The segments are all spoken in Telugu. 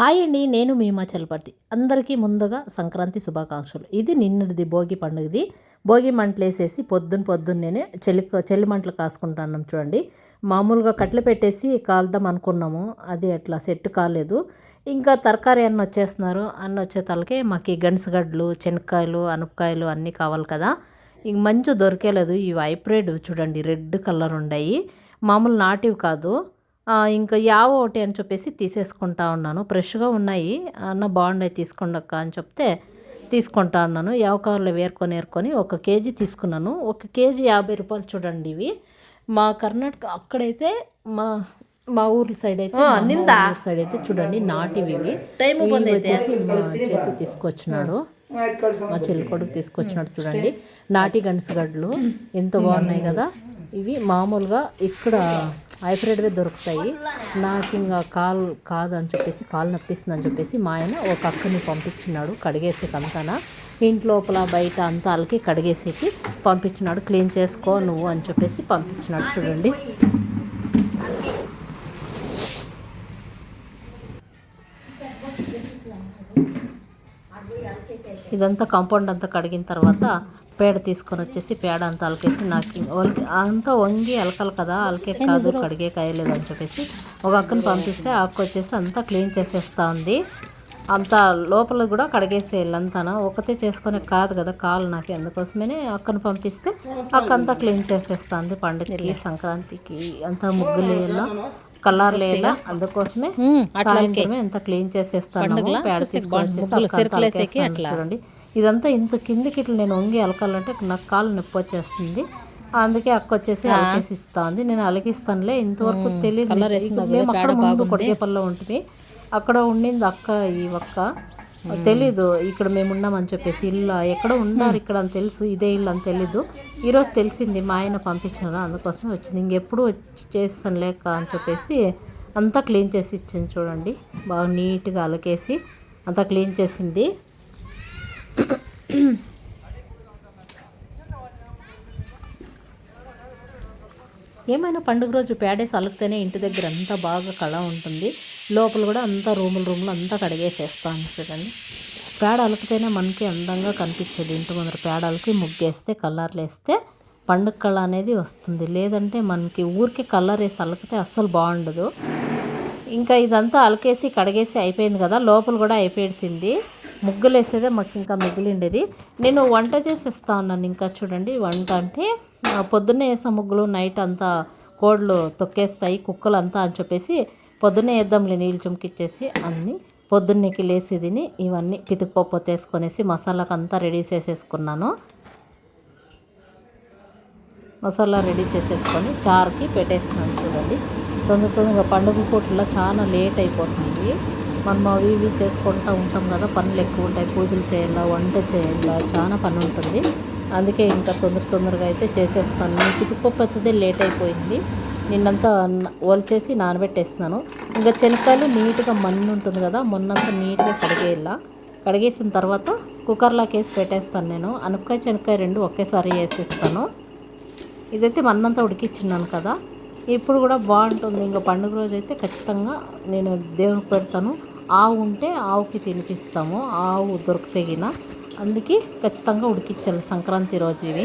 హాయ్ అండి నేను మీ అందరికీ ముందుగా సంక్రాంతి శుభాకాంక్షలు. ఇది నిన్నటిది భోగి పండుగది. భోగి మంటలు వేసేసి పొద్దున్న పొద్దున్ననే చెల్లి చెల్లి మంటలు కాసుకుంటున్నాం చూడండి. మామూలుగా కట్టెలు పెట్టేసి కాల్దాం అనుకున్నాము. అది అట్లా సెట్ కాలేదు. ఇంకా తరకారీ అన్న వచ్చేస్తున్నారు. అన్న వచ్చే తలకే మాకు ఈ గణసగడ్డలు చెనక్కాయలు అనపకాయలు అన్నీ కావాలి కదా. ఇంక మంచి దొరికేలేదు. ఈ హైబ్రిడ్ చూడండి రెడ్ కలర్ ఉన్నాయి మామూలు నాటివి కాదు. ఇంకా యావ ఒకటి అని చెప్పేసి తీసేసుకుంటా ఉన్నాను. ఫ్రెష్గా ఉన్నాయి. అన్న బాగున్నాయి తీసుకోండి అక్క అని చెప్తే తీసుకుంటా ఉన్నాను. యావ కవర్లో వేరుకొని వేరుకొని ఒక కేజీ తీసుకున్నాను. ఒక కేజీ యాభై రూపాయలు చూడండి ఇవి. మా కర్ణాటక అక్కడైతే మా మా ఊర్ల సైడ్ అయితే నిందా సైడ్ అయితే చూడండి నాటివి ఇవి. టైం వచ్చేసి మా చేతి తీసుకొచ్చినాడు. మా చెల్లి కొడుకు తీసుకొచ్చినట్టు చూడండి. నాటి గణసగడ్డలు ఎంత బాగున్నాయి కదా. ఇవి మామూలుగా ఇక్కడ హైబ్రిడ్వే దొరుకుతాయి. నాకు ఇంకా కాలు కాదు అని చెప్పేసి కాలు నొప్పిస్తుంది అని చెప్పేసి మా ఆయన ఒక అక్కని పంపించినాడు కడిగేసి అంతాన. ఇంట్లోపల బయట అంతా అలకి కడిగేసేకి పంపించినాడు క్లీన్ చేసుకో నువ్వు అని చెప్పేసి పంపించినాడు చూడండి. ఇదంతా కాంపౌండ్ అంతా కడిగిన తర్వాత పేడ తీసుకొని వచ్చేసి పేడ అంతా అలకేసి నాకు వాళ్ళకి అంతా వంగి అలకాలి కదా అలకే కాదు కడిగే కాయలేదు అని చెప్పేసి ఒక అక్కని పంపిస్తే ఆ అక్క వచ్చేసి అంతా క్లీన్ చేసేస్తా ఉంది. అంతా లోపల కూడా కడిగేసేయాలి అంతానా ఒకతే చేసుకునే కాదు కదా కాలు నాకు అందుకోసమనే అక్కను పంపిస్తే అక్క అంతా క్లీన్ చేసేస్తుంది పండుగకి సంక్రాంతికి అంతా ముగ్గులు వేయాల కలర్లు వేయాల అందుకోసమే సాయంత్రమే ఎంత క్లీన్ చేసేస్తాను. పేడ తీసుకొని అంతా చూడండి. ఇదంతా ఇంత కిందికి ఇట్లా నేను వంగి అలకాలంటే నాకు కాలు నొప్పి వచ్చేస్తుంది. అందుకే అక్క వచ్చేసి అలకేసి ఇస్తా ఉంది నేను అలకిస్తానులే ఇంతవరకు తెలియదు మేము అక్కడ ముందు కొడిగేపల్లిలో ఉంటుంది అక్కడ ఉండింది అక్క ఈ ఒక్క. తెలీదు ఇక్కడ మేము ఉన్నామని చెప్పేసి. ఇల్లు ఎక్కడ ఉన్నారు ఇక్కడ అని తెలుసు ఇదే ఇల్లు అని తెలీదు. ఈరోజు తెలిసింది మా ఆయన పంపించినారు అందుకోసమే వచ్చింది. ఇంకెప్పుడు వచ్చి చేస్తాను లేక అని చెప్పేసి అంతా క్లీన్ చేసి ఇచ్చింది చూడండి. బాగా నీట్గా అలకేసి అంతా క్లీన్ చేసింది. ఏమైనా పండుగ రోజు పేడేసి అలికితేనే ఇంటి దగ్గర అంతా బాగా కళ ఉంటుంది. లోపల కూడా అంతా రూములు రూములు అంతా కడిగేసేస్తాను చూడండి. పేడ అలికితేనే మనకి అందంగా కనిపించేది. ఇంటి ముందర పేడ అలికి ముగ్గేస్తే కలర్లు వేస్తే పండుగ కళ అనేది వస్తుంది. లేదంటే మనకి ఊరికి కలర్ వేసి అలికితే అస్సలు బాగుండదు. ఇంకా ఇదంతా అలకేసి కడిగేసి అయిపోయింది కదా లోపల కూడా అయిపోయేసింది. ముగ్గులు వేసేదే మాకు ఇంకా మిగిలిండేది. నేను వంట చేసేస్తా ఉన్నాను ఇంకా చూడండి వంట అంటే పొద్దున్నే వేసే ముగ్గులు నైట్ అంతా కోళ్ళు తొక్కేస్తాయి కుక్కలు అంతా అని చెప్పేసి పొద్దున్నే వేద్దాంలే నీళ్ళు చుమ్కిచ్చేసి అన్నీ పొద్దున్నేకి లేసి తిని ఇవన్నీ పితుకుపప్పు తీసుకొనేసి మసాలాకు అంతా రెడీ చేసేసుకున్నాను. మసాలా రెడీ చేసేసుకొని చారుకి పెట్టేస్తున్నాను చూడండి. తొందర తొందరగా పండుగ పూటల్లో చాలా లేట్ అయిపోతుంది. మనం అవి ఇవి చేసుకుంటూ ఉంటాం కదా పనులు ఎక్కువ ఉంటాయి పూజలు చేయాలా వంట చేయాలా చాలా పని ఉంటుంది. అందుకే ఇంకా తొందర తొందరగా అయితే చేసేస్తాను. నేను పితిపప్పు అయితే లేట్ అయిపోయింది. నిన్నంతా ఓల్చేసి నానబెట్టేస్తున్నాను. ఇంకా శనక్కాయలు నీట్గా మన్ను ఉంటుంది కదా మొన్నంతా నీట్గా కడిగేయాల? కడిగేసిన తర్వాత కుక్కర్లోకి వేసి పెట్టేస్తాను నేను. అనపకాయ చెనక్కాయ రెండు ఒకేసారి వేసేస్తాను. ఇదైతే మన్నంతా ఉడికిచ్చిన్నాను కదా. ఇప్పుడు కూడా బాగుంటుంది. ఇంకా పండుగ రోజు అయితే ఖచ్చితంగా నేను దేవునికి పెడతాను. ఆవు ఉంటే ఆవుకి తినిపిస్తాము. ఆవు దొరికితే అందుకే ఖచ్చితంగా ఉడికించాలి సంక్రాంతి రోజు ఇవి.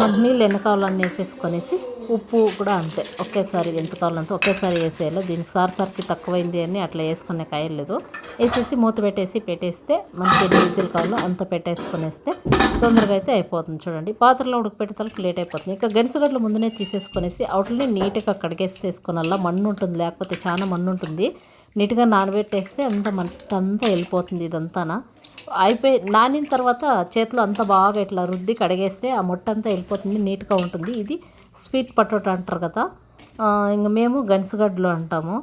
మనకు నీళ్ళు ఎన్ని కావాలని వేసేసుకొనేసి ఉప్పు కూడా అంతే. ఒకేసారి ఎంత కావాలంత ఒకేసారి వేసేయాలి. దీనికి సారసరికి తక్కువైంది అని అట్లా వేసుకునే కాయలేదు వేసేసి మూత పెట్టేసి పెట్టేస్తే మనకి ఎన్ని విజిల్ కావాలో అంత పెట్టేసుకొనేస్తే తొందరగా అయితే అయిపోతుంది. చూడండి పాత్రలో ఉడకపెట్టేతలకు లేట్ అయిపోతుంది. ఇంకా గెంచగడ్డలు ముందునే తీసేసుకొనేసి అవుట్లని నీట్గా కడిగేసి కడిగేసేసుకునల్లా మన్ను ఉంటుంది. లేకపోతే చాలా మన్ను ఉంటుంది. నీట్గా నానబెట్టేస్తే అంతా మంట అంతా వెళ్ళిపోతుంది ఇదంతానా. అయిపోయి నానిన తర్వాత చేతిలో అంతా బాగా ఇట్లా రుద్ది కడిగేస్తే ఆ మొట్ట అంతా వెళ్ళిపోతుంది నీట్గా ఉంటుంది. ఇది స్వీట్ పటోటా అంటారు కదా. ఇంకా ఇంక మేము గనిసగడ్డలు అంటాము.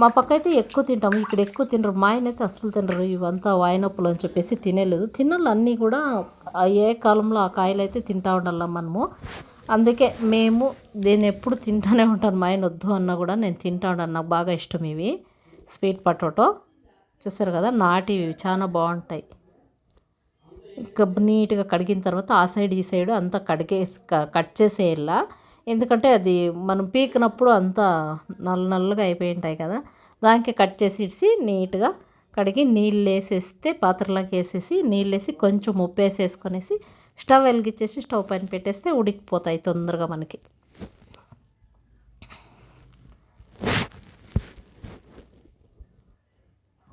మా పక్క అయితే ఎక్కువ తింటాము. ఇక్కడ ఎక్కువ తినరు. మా ఆయన అయితే అస్సలు తినరు. ఇవంతా వాయినొప్పులు అని చెప్పేసి తినేలేదు. తినాలి అన్నీ కూడా ఏ కాలంలో ఆ కాయలు అయితే తింటా ఉండాల మనము. అందుకే మేము దీన్ని ఎప్పుడు తింటానే ఉంటాను. మా ఆయన వద్దు అన్నా కూడా నేను తింటా ఉంటాను నాకు బాగా ఇష్టం ఇవి. Sweet potato. చూసారు కదా నాటివి చాలా బాగుంటాయి. ఇంకా నీట్గా కడిగిన తర్వాత ఆ సైడ్ ఈ సైడ్ అంతా కడిగేసి క- కట్ చేసేయాల. ఎందుకంటే అది మనం పీకినప్పుడు అంతా నల్ల నల్లగా అయిపోయి ఉంటాయి కదా. దానికి కట్ చేసి ఇడిసి నీట్గా కడిగి నీళ్ళు వేసేస్తే పాత్రలోకి వేసేసి నీళ్ళు వేసి కొంచెం ఉప్పు వేసేసుకొనేసి స్టవ్ వెలిగించేసి స్టవ్ పైన పెట్టేస్తే ఉడికిపోతాయి తొందరగా మనకి.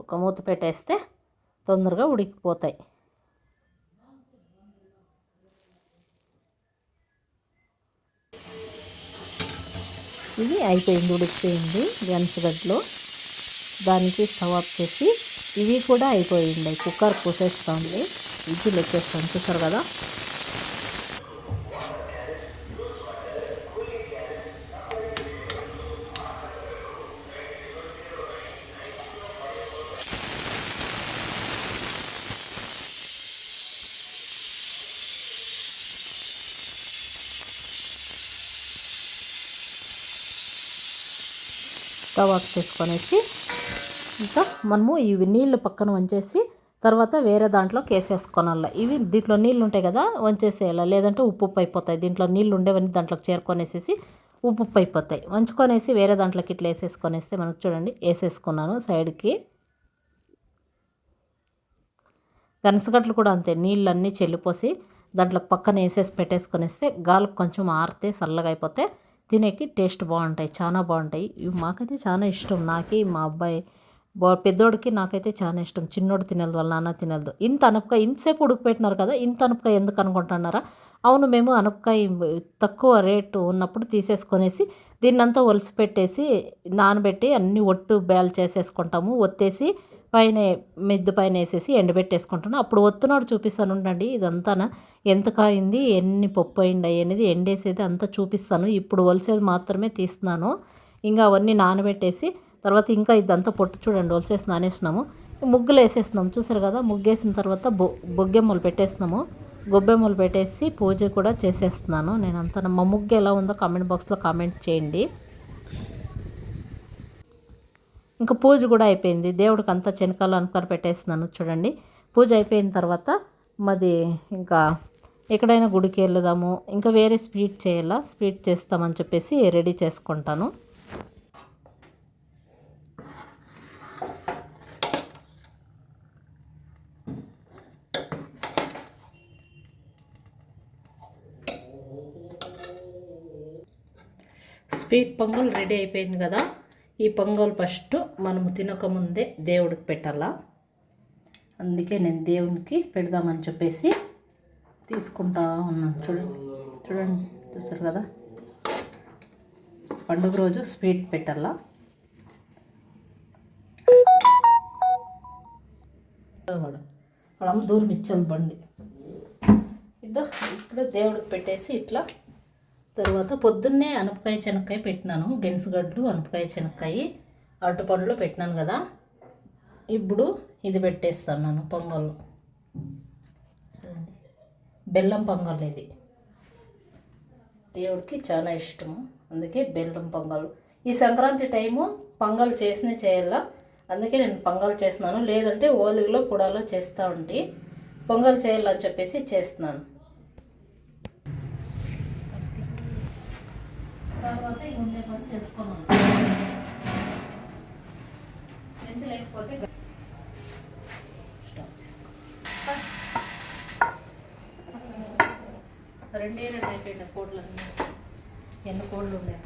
ఒక మూత పెట్టేస్తే తొందరగా ఉడికిపోతాయి. ఇది అయిపోయింది ఉడికిపోయింది గంచగడ్డలో దానికి స్టవ్ ఆఫ్ చేసి ఇవి కూడా అయిపోయింది. కుక్కర్ పోసేస్తుంది విజిల్ ఎక్కేస్తాను చూసారు కదా? స్టవ్ చేసుకొనేసి ఇంకా మనము ఇవి నీళ్ళు పక్కన వంచేసి తర్వాత వేరే దాంట్లోకి వేసేసుకోనాల ఇవి దీంట్లో నీళ్ళు ఉంటాయి కదా వంచేసేయాలి. లేదంటే ఉప్పు ఉప్పు అయిపోతాయి. దీంట్లో నీళ్ళు ఉండేవన్నీ దాంట్లోకి చేరుకొనేసేసి ఉప్పు ఉప్పు అయిపోతాయి. వంచుకొనేసి వేరే దాంట్లోకి ఇట్లా వేసేసుకొనేస్తే మనకు చూడండి వేసేసుకున్నాను సైడ్కి. గనసగడ్డలు కూడా అంతే నీళ్ళన్నీ చెల్లిపోసి దాంట్లో పక్కన వేసేసి పెట్టేసుకొనేస్తే గాలికి కొంచెం ఆరితే చల్లగా అయిపోతే తినేకి టేస్ట్ బాగుంటాయి చాలా బాగుంటాయి. ఇవి మాకైతే చాలా ఇష్టం. నాకి మా అబ్బాయి బా పెద్దోడికి నాకైతే చాలా ఇష్టం. చిన్నోడు తినదు వాళ్ళ నాన్న తినదు. ఇంత అనపకాయ ఇంతసేపు ఉడికిపెట్టినారు కదా ఇంత అనపకాయ ఎందుకు అనుకుంటున్నారా? అవును మేము అనపకాయ తక్కువ రేటు ఉన్నప్పుడు తీసేసుకొనేసి దీన్నంతా ఒలిసి పెట్టేసి నానబెట్టి అన్ని ఒట్టు బేలు చేసేసుకుంటాము. ఒత్తేసి పైన మిద్దు పైన వేసేసి ఎండబెట్టేసుకుంటాను అప్పుడు ఒత్తునాడు చూపిస్తాను ఉండండి ఇదంతా ఎంత కాయింది? ఎన్ని పప్పు అయింది? అనేది ఎండేసేది? అంతా చూపిస్తాను. ఇప్పుడు ఒలిసేది మాత్రమే తీస్తున్నాను. ఇంకా అవన్నీ నానబెట్టేసి తర్వాత ఇంకా ఇదంతా పొట్టు చూడండి ఒలిసేసి నానేసినాము. ముగ్గులు వేసేస్తున్నాము చూసారు కదా ముగ్గేసిన తర్వాత బొ బొగ్గెమ్మలు పెట్టేస్తున్నాము గొబ్బెమ్మలు పెట్టేసి పూజ కూడా చేసేస్తున్నాను. నేను అంతా మా ముగ్గు ఎలా ఉందో కామెంట్ బాక్స్లో కామెంట్ చేయండి. ఇంకా పూజ కూడా అయిపోయింది. దేవుడికి అంతా చెనకాలు అనుకొని పెట్టేస్తున్నాను చూడండి. పూజ అయిపోయిన తర్వాత మాది ఇంకా ఎక్కడైనా గుడికి వెళ్దాము ఇంకా వేరే స్వీట్ చేయాలా స్వీట్ చేస్తామని చెప్పేసి రెడీ చేసుకుంటాను. స్వీట్ పొంగల్ రెడీ అయిపోయింది కదా. ఈ పొంగల్ ఫస్ట్ మనము తినకముందే దేవుడికి పెట్టాలా? అందుకే నేను దేవునికి పెడదామని చెప్పేసి తీసుకుంటా ఉన్నాను. చూడండి చూడండి చూసారు కదా? పండుగ రోజు స్వీట్ పెట్టాలా? అక్కడ దూరం ఇచ్చాను బండి. ఇద్దా ఇక్కడ దేవుడికి పెట్టేసి ఇట్లా తర్వాత పొద్దున్నే అనపకాయ చెనక్కాయ పెట్టినాను గెనుసుగడ్డలు అనపకాయ చెనక్కాయ అరటిపండ్లు పెట్టినాను కదా. ఇప్పుడు ఇది పెట్టేస్తాను పొంగల్. బెల్లం పొంగల్ ఇది. దేవుడికి చాలా ఇష్టము అందుకే బెల్లం పొంగల్. ఈ సంక్రాంతి టైము పొంగల్ చేసిన చేయాల? అందుకే నేను పొంగల్ చేస్తున్నాను. లేదంటే ఓలిగలో కుడాలో చేస్తూ ఉంటే. పొంగల్ చేయాలని చెప్పేసి చేస్తున్నాను. తర్వాత ఈ ఉండే పని చేసుకోమను. పెంచలేకపోతే రెండే రెండు అయిపోయింది కోళ్ళు అన్నీ ఎన్ని కోళ్ళు ఉన్నాయి?